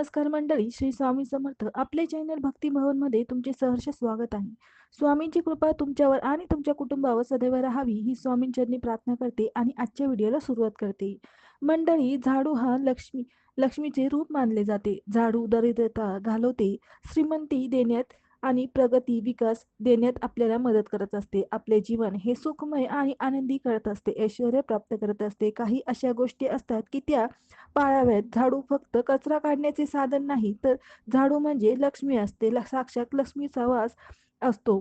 नमस्कार मंडळी श्री स्वामी समर्थ. आपले चॅनल भक्ती भवनमध्ये तुमचे सहर्ष स्वागत आहे. स्वामींची कृपा तुमच्यावर आणि तुमच्या कुटुंबावर सदैव राहावी ही स्वामींचरणी प्रार्थना करते आणि आजच्या व्हिडिओला सुरुवात करते. मंडळी झाडू हा लक्ष्मी लक्ष्मीचे रूप मानले जाते. झाडू दरिद्रता घालवते. श्रीमंती देण्यात आणि प्रगती विकास देण्यात आपल्याला मदत करत असते. आपले जीवन हे सुखमय आणि आनंदी करत असते. ऐश्वर प्राप्त करत असते. काही अशा गोष्टी असतात की त्या पाळाव्यात. झाडू फक्त कचरा काढण्याचे साधन नाही तर झाडू म्हणजे लक्ष्मी असते. साक्षात लक्ष्मीचा वास असतो.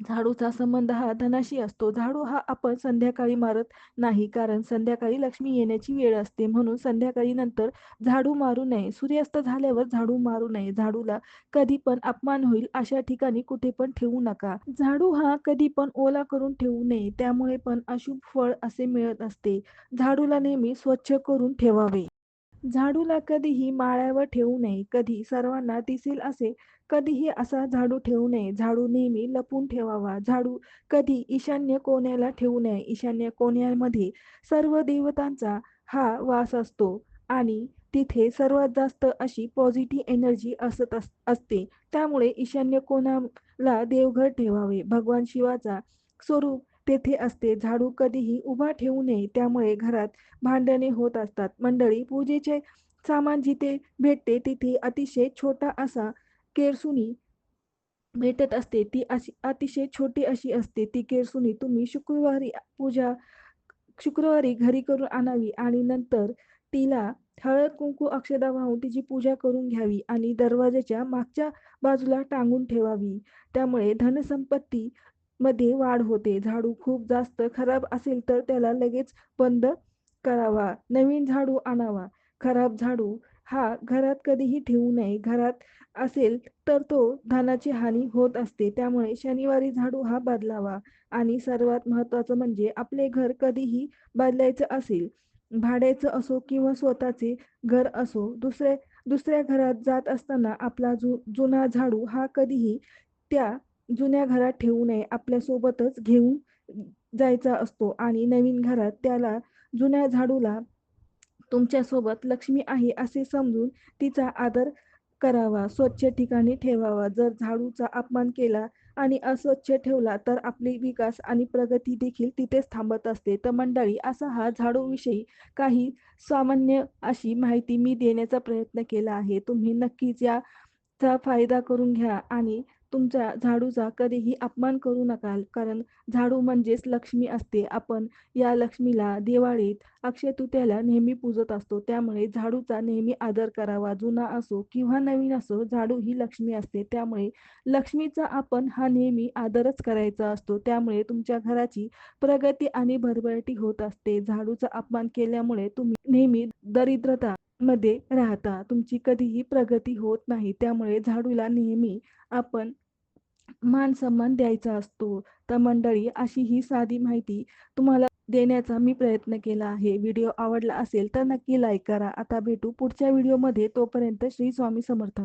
झाडूचा संबंध हा धनाशी असतो. झाडू हा आपण संध्याकाळी मारत नाही कारण संध्याकाळी लक्ष्मी येण्याची वेळ असते. म्हणून संध्याकाळी नंतर झाडू मारू नये. सूर्यास्त झाल्यावर झाडू मारू नये. झाडूला कधी पण अपमान होईल अशा ठिकाणी कुठे पण ठेवू नका. झाडू हा कधी पण ओला करून ठेवू नये. त्यामुळे पण अशुभ फळ असे मिळत असते. झाडूला नेहमी स्वच्छ करून ठेवावे. झाडूला कधीही माळ्यावर ठेवू नये कधी सर्वांना दिसेल असे कधीही असा झाडू ठेवू नये. झाडू नेहमी लपून ठेवावा. झाडू कधी ईशान्य कोण्याला ठेवू नये. ईशान्य कोण्यामध्ये सर्व देवतांचा हा वास असतो आणि तिथे सर्वात जास्त अशी पॉझिटिव्ह एनर्जी असत असते. त्यामुळे ईशान्य कोणाला देवघर ठेवावे. भगवान शिवाचा स्वरूप तेथे असते. झाडू कधीही उभा ठेवू नये. त्यामुळे घरात भांडणे होत असतात. मंडळी पूजेचे सामान जिथे भेटते तिथे अतिशय छोटा असा केरसुनी भेटत असते. ती अशी अतिशय छोटी अशी असते. ती केरसुनी तुम्ही शुक्रवारी पूजा शुक्रवारी घरी करून आणावी आणि नंतर तिला हळद कुंकू अक्षदा वाहून तिची पूजा करून घ्यावी आणि दरवाजाच्या मागच्या बाजूला टांगून ठेवावी. त्यामुळे धनसंपत्ती मध्ये वाढ होते. झाडू खूप जास्त खराब असेल तर त्याला लगेच बंद करावा. नवीन झाडू आणावा. खराब झाडू हा घरात कधीही ठेवू नये. घरात असेल तर तो धनाची हानी होत असते. त्यामुळे शनिवारी झाडू हा बदलावा. आणि सर्वात महत्त्वाचं म्हणजे आपले घर कधीही बदलायचं असेल. भाड्याचं असो किंवा स्वतःचे घर असो दुसऱ्या दुसऱ्या घरात जात असताना आपला जु जुना झाडू हा कधीही त्या जुन्या घरात ठेवू नये आपल्यासोबतच घेऊन जायचा असतो आणि नवीन घरात त्याला जुन्या झाडूला तुमच्यासोबत लक्ष्मी आहे असे समजून तिचा आदर करावा स्वच्छ ठिकाणी ठेवावा. जर झाडूचा अपमान केला आणि अस्वच्छ ठेवला तर आपली विकास आणि प्रगती देखील तिथेच थांबत असते. तर मंडळी असा हा झाडूविषयी काही सामान्य अशी माहिती मी देण्याचा प्रयत्न केला आहे. तुम्ही नक्कीच याचा फायदा करून घ्या आणि तुमच्या झाडूचा कधीही अपमान करू नका कारण झाडू म्हणजेच लक्ष्मी असते. आपण या लक्ष्मीला दिवाळीत अक्षय तृतीयाला नेहमी पूजत असतो. त्यामुळे झाडूचा नेहमी आदर करावा. जुना असो किंवा नवीन असो झाडू ही लक्ष्मी असते. त्यामुळे लक्ष्मीचा आपण हा नेहमी आदरच करायचा असतो. त्यामुळे तुमच्या घराची प्रगती आणि भरभराटी होत असते. झाडूचा अपमान केल्यामुळे तुम्ही नेहमी दरिद्रता मध्ये राहता. तुमची कधीही प्रगती होत नाही. त्यामुळे झाडूला नेहमी आपण मान सन्मान द्यायचा असतो. तर मंडळी अशी ही साधी माहिती तुम्हाला देण्याचा मी प्रयत्न केला आहे. व्हिडिओ आवडला असेल तर नक्की लाईक करा. आता भेटू पुढच्या व्हिडिओमध्ये. तोपर्यंत श्री स्वामी समर्थ.